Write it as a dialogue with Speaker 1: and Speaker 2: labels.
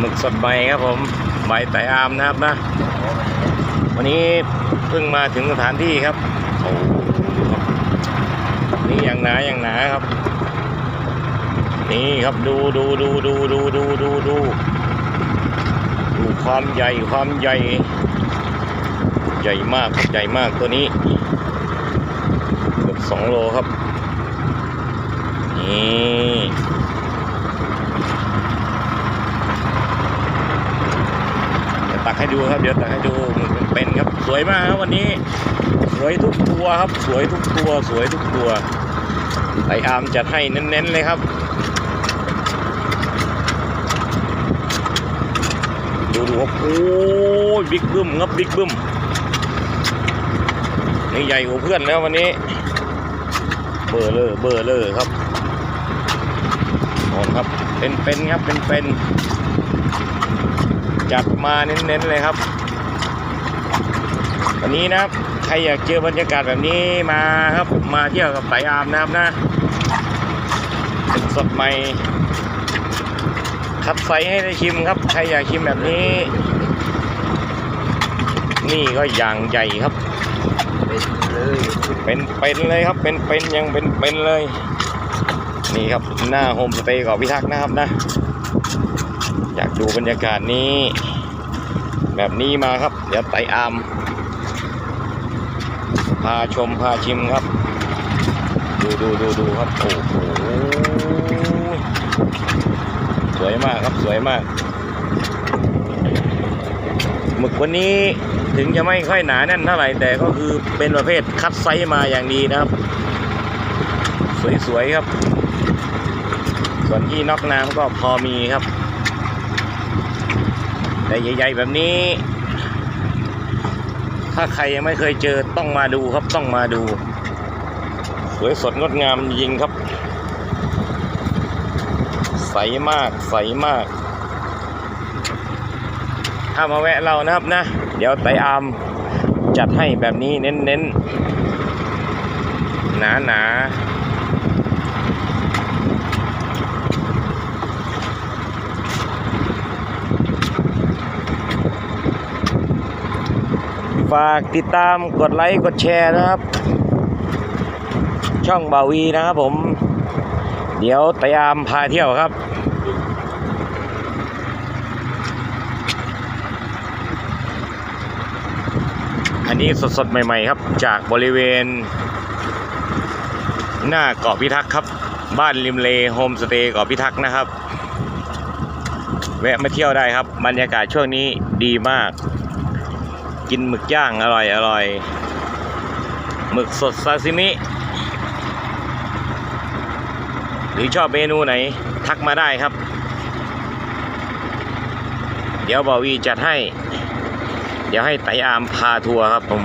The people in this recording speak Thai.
Speaker 1: หมึกสดใหม่ครับผมใบไตอามนะครับนะ วันนี้เพิ่งมาถึงสถานที่ครับโอ้โหนี่อย่างหนาอย่างหนาครับ นี่ครับดูดูดูดูดูดูดูดูดูความใหญ่ความใหญ่ ใหญ่มากใหญ่มากตัวนี้เกือบสองโลครับ นี่เดี๋ยว ตักให้ดูครับเดี๋ยวตักให้ดูเป็นครับสวยมากครับวันนี้ สวยทุกตัวครับ สวยทุกตัว สวยทุกตัวไออาร์มจัดให้เน้นๆเลยครับ ดูดูครับโอ้ยบิ๊กบึ้มครับบิ๊กบึ้มนี่ใหญ่กว่าเพื่อนแล้ววันนี้เบอร์เลอร์เบอร์เลอร์ครับนอนครับเป็นเป็นครับเป็นเป็น จัดมาเน้นๆเลยครับ วันนี้นะครับใครอยากเจอบรรยากาศแบบนี้มาครับมาเที่ยวกับไตรอามนะครับนะสดใหม่คัดไซส์ให้ได้ชิมครับ ใครอยากชิมแบบนี้ นี่ก็อย่างใหญ่ครับ
Speaker 2: เป็
Speaker 1: นเป็นเลยครับ เป็นเป็นยังเป็นเป็นเลย นี่ครับหน้าโฮมสเตย์เกาะพิทักษ์นะครับนะ ดูบรรยากาศนี้ แบบนี้มาครับ เดี๋ยวไต่อาม พาชมพาชิมครับ ดูดูดูดูครับ โอ้โหสวยมากครับสวยมากหมึกวันนี้ถึงจะไม่ค่อยหนาแน่นเท่าไหร่แต่ก็คือเป็นประเภทคัดไซส์มาอย่างดีนะครับ สวยๆครับ ส่วนที่นอกน้ำก็พอมีครับ แต่ใหญ่ๆแบบนี้ ถ้าใครยังไม่เคยเจอต้องมาดูครับต้องมาดู สวยสดงดงามจริงครับ ใสมากใสมาก ถ้ามาแวะเรานะครับนะ เดี๋ยวไตรอามจัดให้แบบนี้เน้นๆหนาหนาๆากติดตามกดไลค์กดแชร์นะครับ ช่องบาวีนะครับผม เดี๋ยวตรอามพาเที่ยวครับอันนี้สดๆ ใหม่ ๆ ครับ จากบริเวณ หน้าเกาะพิทักษ์ครับ บ้านริมเลโฮมสเตย์เกาะพิทักษ์นะครับ แวะมาเที่ยวได้ครับ บรรยากาศช่วงนี้ดีมาก กินหมึกย่างอร่อยอร่อยหมึกสดซาซิมิ หรือชอบเมนูไหน ทักมาได้ครับ เดี๋ยวบอวีจัดให้ เดี๋ยวให้ไตรอามพาทัวร์ครับผม